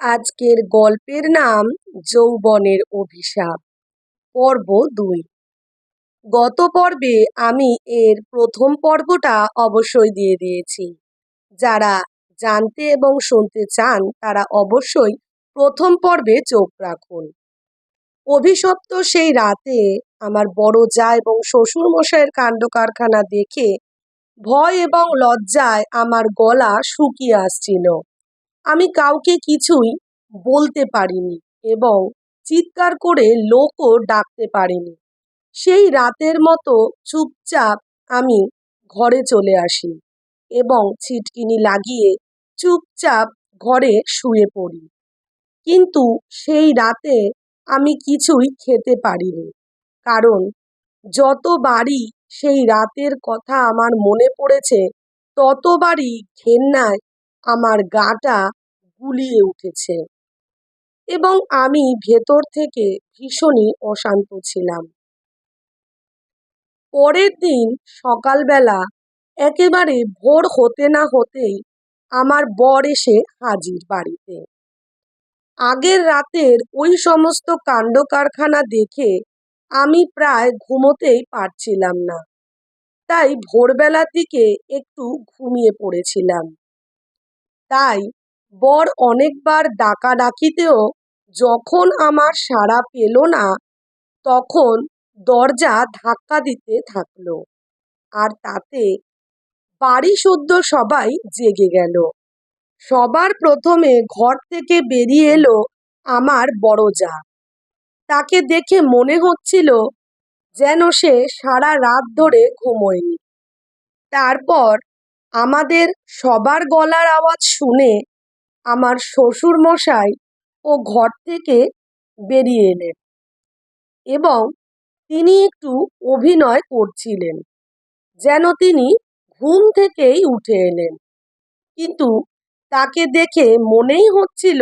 আজকের গল্পের নাম যৌবনের অভিশাপ। পর্ব দুই। গত পর্বে আমি এর প্রথম পর্বটা অবশ্যই দিয়ে দিয়েছি। যারা জানতে এবং শুনতে চান, তারা অবশ্যই প্রথম পর্বে চোখ রাখুন। অভিশপ্ত সেই রাতে আমার বড় যা এবং শ্বশুর মশাইয়ের কাণ্ড কারখানা দেখে ভয় এবং লজ্জায় আমার গলা শুকিয়ে আসছিল। আমি কাউকে কিছুই বলতে পারিনি এবং চিৎকার করে লোকও ডাকতে পারিনি। সেই রাতের মতো চুপচাপ আমি ঘরে চলে আসি এবং ছিটকিনি লাগিয়ে চুপচাপ ঘরে শুয়ে পড়ি। কিন্তু সেই রাতে আমি কিছুই খেতে পারিনি, কারণ যতবারই সেই রাতের কথা আমার মনে পড়েছে, ততবারই ঘেন্নায় আমার গাটা গুলিয়ে উঠেছে। এবং আমি ভেতর থেকে ভীষণই অশান্ত ছিলাম। পরের দিন সকালবেলা একেবারে ভোর হতে না হতেই আমার বর এসে হাজির বাড়িতে। আগের রাতের ওই সমস্ত কাণ্ড কারখানা দেখে আমি প্রায় ঘুমোতেই পারছিলাম না। তাই ভোরবেলার দিকে একটু ঘুমিয়ে পড়েছিলাম। তাই বর অনেকবার ডাকাডাকিতেও যখন আমার সাড়া পেল না, তখন দরজা ধাক্কা দিতে থাকল আর তাতে বাড়ি শুদ্ধ সবাই জেগে গেল। সবার প্রথমে ঘর থেকে বেরিয়ে এলো আমার বড় যা তাকে দেখে মনে হচ্ছিল যেন সে সারা রাত ধরে ঘুমোয়নি। তারপর আমাদের সবার গলার আওয়াজ শুনে আমার শ্বশুর মশাই ও ঘর থেকে বেরিয়ে এলেন এবং তিনি একটু অভিনয় করছিলেন, যেন তিনি ঘুম থেকেই উঠে এলেন। কিন্তু তাকে দেখে মনেই হচ্ছিল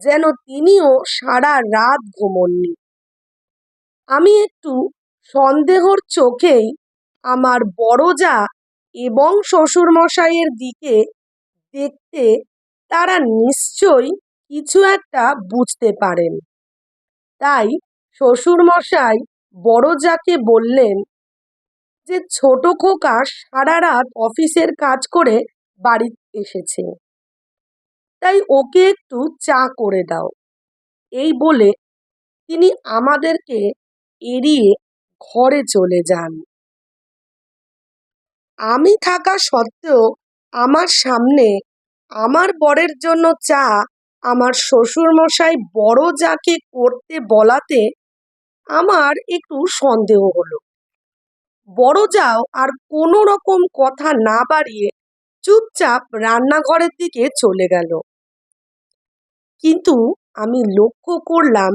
যেন তিনিও সারা রাত ঘুমননি। আমি একটু সন্দেহর চোখেই আমার বড় যা এবং শ্বশুরমশাইয়ের দিকে দেখতে তারা নিশ্চয়ই কিছু একটা বুঝতে পারেন। তাই শ্বশুরমশাই বড় যাকে বললেন যে, ছোট খোকা সারা রাত অফিসের কাজ করে বাড়ি এসেছে। তাই ওকে একটু চা করে দাও। এই বলে তিনি আমাদেরকে এড়িয়ে ঘরে চলে যান। আমি থাকা সত্ত্বেও আমার সামনে আমার বরের জন্য চা আমার শ্বশুরমশাই বড় যাকে করতে বলাতে আমার একটু সন্দেহ হলো। বড় যাও আর কোনো রকম কথা না বাড়িয়ে চুপচাপ রান্নাঘরের দিকে চলে গেল। কিন্তু আমি লক্ষ্য করলাম,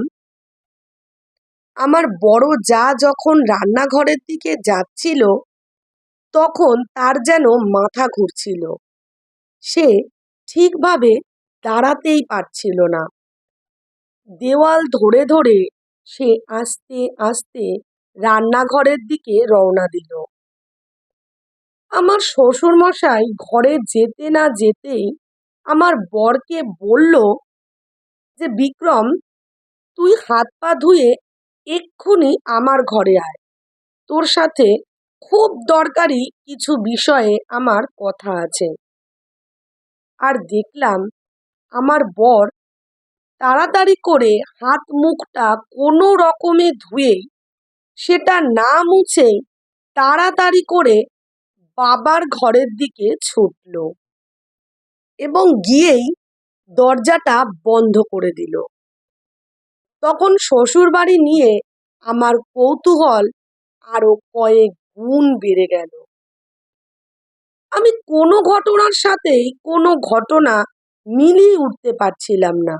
আমার বড় যা যখন রান্নাঘরের দিকে যাচ্ছিল, তখন তার যেন মাথা ঘুরছিল। সে ঠিকভাবে দাঁড়াতেই পারছিল না। দেওয়াল ধরে ধরে সে আস্তে আস্তে রান্নাঘরের দিকে রওনা দিল। আমার শ্বশুরমশাই ঘরে যেতে না যেতেই আমার বরকে বলল যে, বিক্রম, তুই হাত পা ধুয়ে এক্ষুনি আমার ঘরে আয়। তোর সাথে খুব দরকারি কিছু বিষয়ে আমার কথা আছে। আর দেখলাম আমার বর তাড়াতাড়ি করে হাত মুখটা কোনো রকমে ধুয়েই সেটা না মুছেই তাড়াতাড়ি করে বাবার ঘরের দিকে ছুটল এবং গিয়েই দরজাটা বন্ধ করে দিল। তখন শ্বশুর বাড়ি নিয়ে আমার কৌতূহল আরও কয়েক গুণ বেড়ে গেল। আমি কোনো ঘটনার সাথেই কোনো ঘটনা মিলিয়ে উঠতে পারছিলাম না।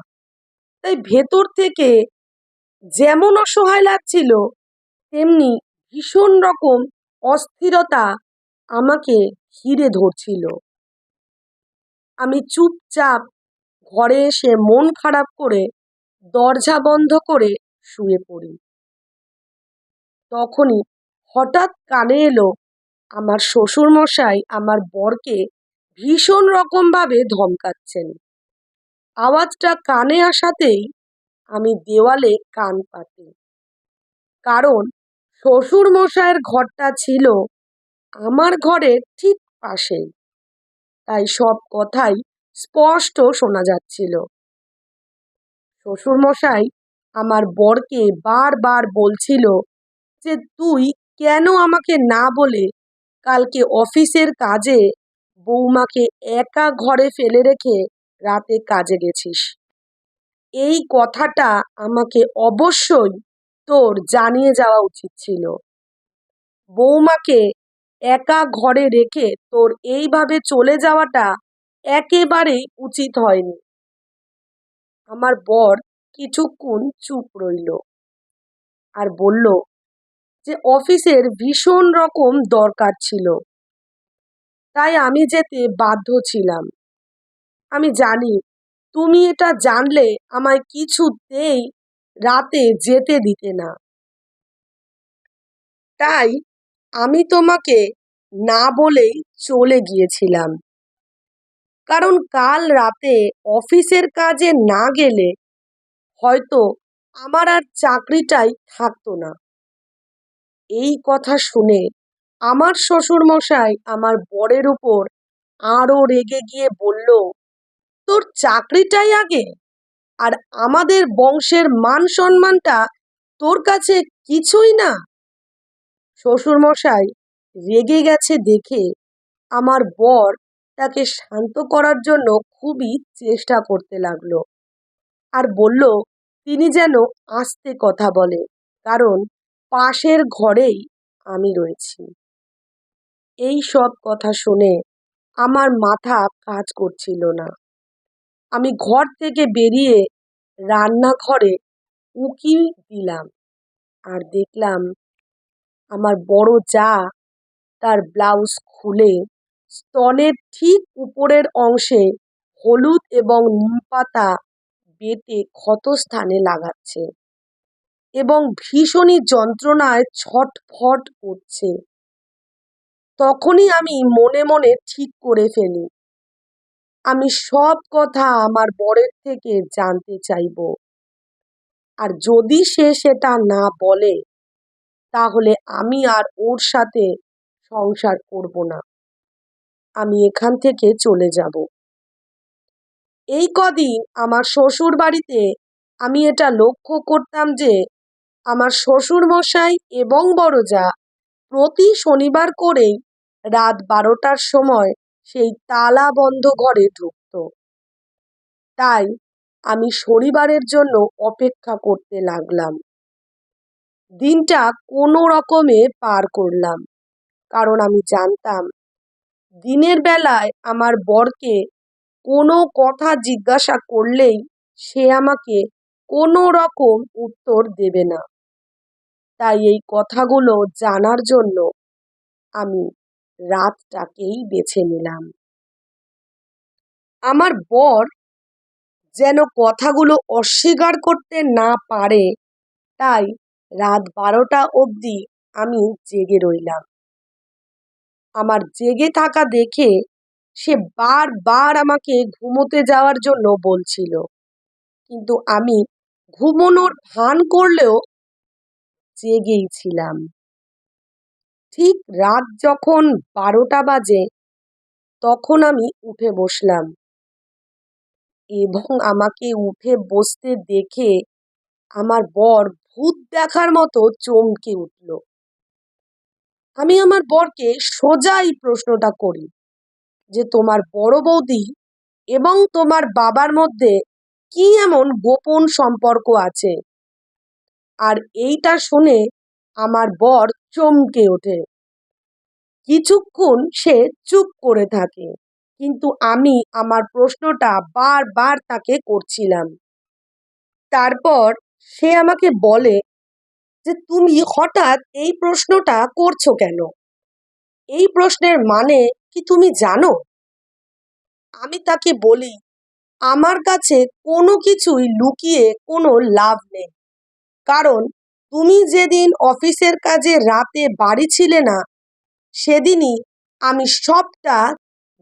তাই ভেতর থেকে যেমন অসহায় লাগছিল, তেমনি ভীষণ রকম অস্থিরতা আমাকে ঘিরে ধরছিল। আমি চুপচাপ ঘরে এসে মন খারাপ করে দরজা বন্ধ করে শুয়ে পড়ি। তখনই হঠাৎ কানে এলো আমার শ্বশুরমশাই আমার বরকে ভীষণ রকমভাবে ধমকাচ্ছেন। আওয়াজটা কানে আসাতেই আমি দেওয়ালে কান পাতি। কারণ শ্বশুর মশাইয়ের ঘরটা ছিল আমার ঘরের ঠিক পাশেই। তাই সব কথাই স্পষ্ট শোনা যাচ্ছিল। শ্বশুর মশাই আমার বরকে বারবার বলছিল যে, তুই কেন আমাকে না বলে কালকে অফিসের কাজে বৌমাকে একা ঘরে ফেলে রেখে রাতে কাজে গেছিস। এই কথাটা আমাকে অবশ্যই তোর জানিয়ে যাওয়া উচিত ছিল। বৌমাকে একা ঘরে রেখে তোর এইভাবে চলে যাওয়াটা একেবারেই উচিত হয়নি। আমার বর কিছুক্ষণ চুপ রইল আর বলল যে অফিসের ভীষণ রকম দরকার ছিল। তাই আমি যেতে বাধ্য ছিলাম। আমি জানি তুমি এটা জানলে আমায় কিছুতেই রাতে যেতে দিতে না। তাই আমি তোমাকে না বলেই চলে গিয়েছিলাম। কারণ কাল রাতে অফিসের কাজে না গেলে হয়তো আমার আর চাকরিটাই থাকতো না। এই কথা শুনে আমার শ্বশুর মশাই আমার বরের উপর আরও রেগে গিয়ে বলল, তোর চাকরিটাই আগে, আর আমাদের বংশের মান সম্মানটা তোর কাছে কিছুই না? শ্বশুর মশাই রেগে গেছে দেখে আমার বর তাকে শান্ত করার জন্য খুবই চেষ্টা করতে লাগল। আর বলল, তিনি যেন আস্তে কথা বলে, কারণ পাশের ঘরেই আমি রয়েছি। এই সব কথা শুনে আমার মাথা কাজ করছিল না। আমি ঘর থেকে বেরিয়ে রান্নাঘরে উকি দিলাম আর দেখলাম আমার বড় যা তার ব্লাউজ খুলে স্তনের ঠিক উপরের অংশে হলুদ এবং নিম পাতা বেটে ক্ষতস্থানে লাগাচ্ছে। এবং ভীষণই যন্ত্রণায় ছটফট করছে। তখনই আমি মনে মনে ঠিক করে ফেলি। আমি সব কথা আমার বরের থেকে জানতে চাইব। আর যদি সে সেটা না বলে, তাহলে আমি আর ওর সাথে সংসার করব না। আমি এখান থেকে চলে যাব। এই কদিন আমার শ্বশুর বাড়িতে আমি এটা লক্ষ্য করতাম যে আমার শ্বশুর মশাই এবং বড়জা প্রতি শনিবার করেই রাত বারোটার সময় সেই তালা বন্ধ ঘরে ঢুকত। তাই আমি শনিবারের জন্য অপেক্ষা করতে লাগলাম। দিনটা কোনো রকমে পার করলাম, কারণ আমি জানতাম দিনের বেলায় আমার বরকে কোনো কথা জিজ্ঞাসা করলেই সে আমাকে কোনো রকম উত্তর দেবে না। তাই এই কথাগুলো জানার জন্য আমি রাতটাকেই বেছে নিলাম। আমার বর যেন কথাগুলো অস্বীকার করতে না পারে, তাই রাত বারোটা অবধি আমি জেগে রইলাম। আমার জেগে থাকা দেখে সে বারবার আমাকে ঘুমোতে যাওয়ার জন্য বলছিল, কিন্তু আমি ঘুমোনোর ভান করলেও জেগেই ছিলাম ঠিক রাত যখন বারোটা বাজে, তখন আমি উঠে বসলাম এবং আমাকে উঠে বসতে দেখে আমার বর ভূত দেখার মতো চমকে উঠল। আমি আমার বরকে সোজা এই প্রশ্নটা করি যে, তোমার বড় বৌদি এবং তোমার বাবার মধ্যে কি এমন গোপন সম্পর্ক আছে? আর এইটা শুনে আমার বর চমকে ওঠে। কিছুক্ষণ সে চুপ করে থাকে, কিন্তু আমি আমার প্রশ্নটা বারবার তাকে করছিলাম। তারপর সে আমাকে বলে যে, তুমি হঠাৎ এই প্রশ্নটা করছ কেন? এই প্রশ্নের মানে কি তুমি জানো? আমি তাকে বলি, আমার কাছে কোনো কিছুই লুকিয়ে কোনো লাভ নেই। কারণ তুমি যেদিন অফিসের কাজে রাতে বাড়ি ছিলে না, সেদিনই আমি সবটা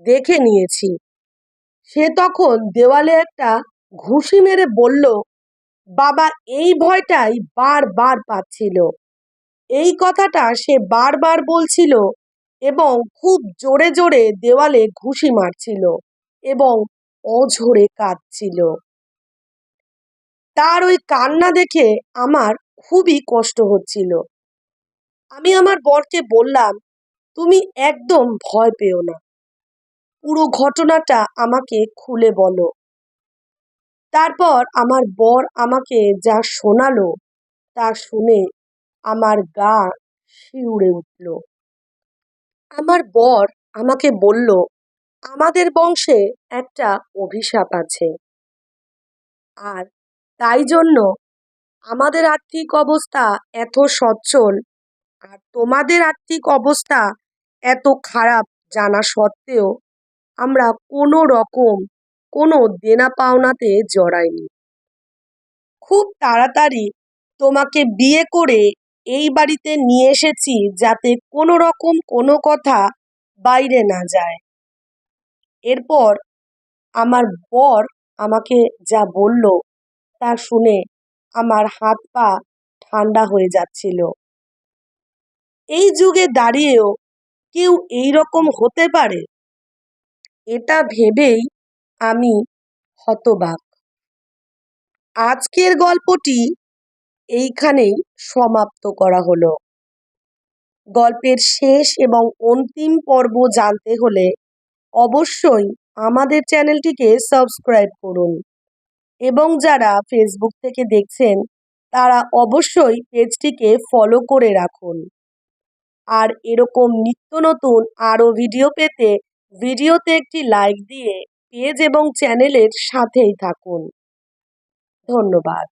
দেখে নিয়েছি। সে তখন দেওয়ালে একটা ঘুষি মেরে বলল, বাবা, এই ভয়টাই বারবার পাচ্ছিল। এই কথাটা সে বারবার বলছিল এবং খুব জোরে জোরে দেওয়ালে ঘুষি মারছিল এবং অঝোরে কাঁদছিল। তার ওই কান্না দেখে আমার খুবই কষ্ট হচ্ছিল। আমি আমার বরকে বললাম, তুমি একদম ভয় পেও না। পুরো ঘটনাটা আমাকে খুলে বলো। তারপর আমার বর আমাকে যা শোনালো, তা শুনে আমার গা শিউড়ে উঠল। আমার বর আমাকে বলল, আমাদের বংশে একটা অভিশাপ আছে। আর তাই জন্য আমাদের আর্থিক অবস্থা এত সচ্ছল আর তোমাদের আর্থিক অবস্থা এত খারাপ জানা সত্ত্বেও আমরা কোনো রকম কোনো দেনা পাওনাতে জড়াইনি। খুব তাড়াতাড়ি তোমাকে বিয়ে করে এই বাড়িতে নিয়ে এসেছি যাতে কোনো রকম কোনো কথা বাইরে না যায়। এরপর আমার বর আমাকে যা বলল তা শুনে আমার হাত পা ঠান্ডা হয়ে যাচ্ছিল। এই যুগে দাঁড়িয়েও কেউ এই রকম হতে পারে? এটা ভেবেই আমি হতবাক। আজকের গল্পটি এইখানেই সমাপ্ত করা হলো। গল্পের শেষ এবং অন্তিম পর্ব জানতে হলে অবশ্যই আমাদের চ্যানেলটিকে সাবস্ক্রাইব করুন। এবং যারা ফেসবুক থেকে দেখছেন, তারা অবশ্যই পেজটিকে ফলো করে রাখুন। আর এরকম নিত্য নতুন আরও ভিডিও পেতে ভিডিওতে একটি লাইক দিয়ে পেজ এবং চ্যানেলের সাথেই থাকুন। ধন্যবাদ।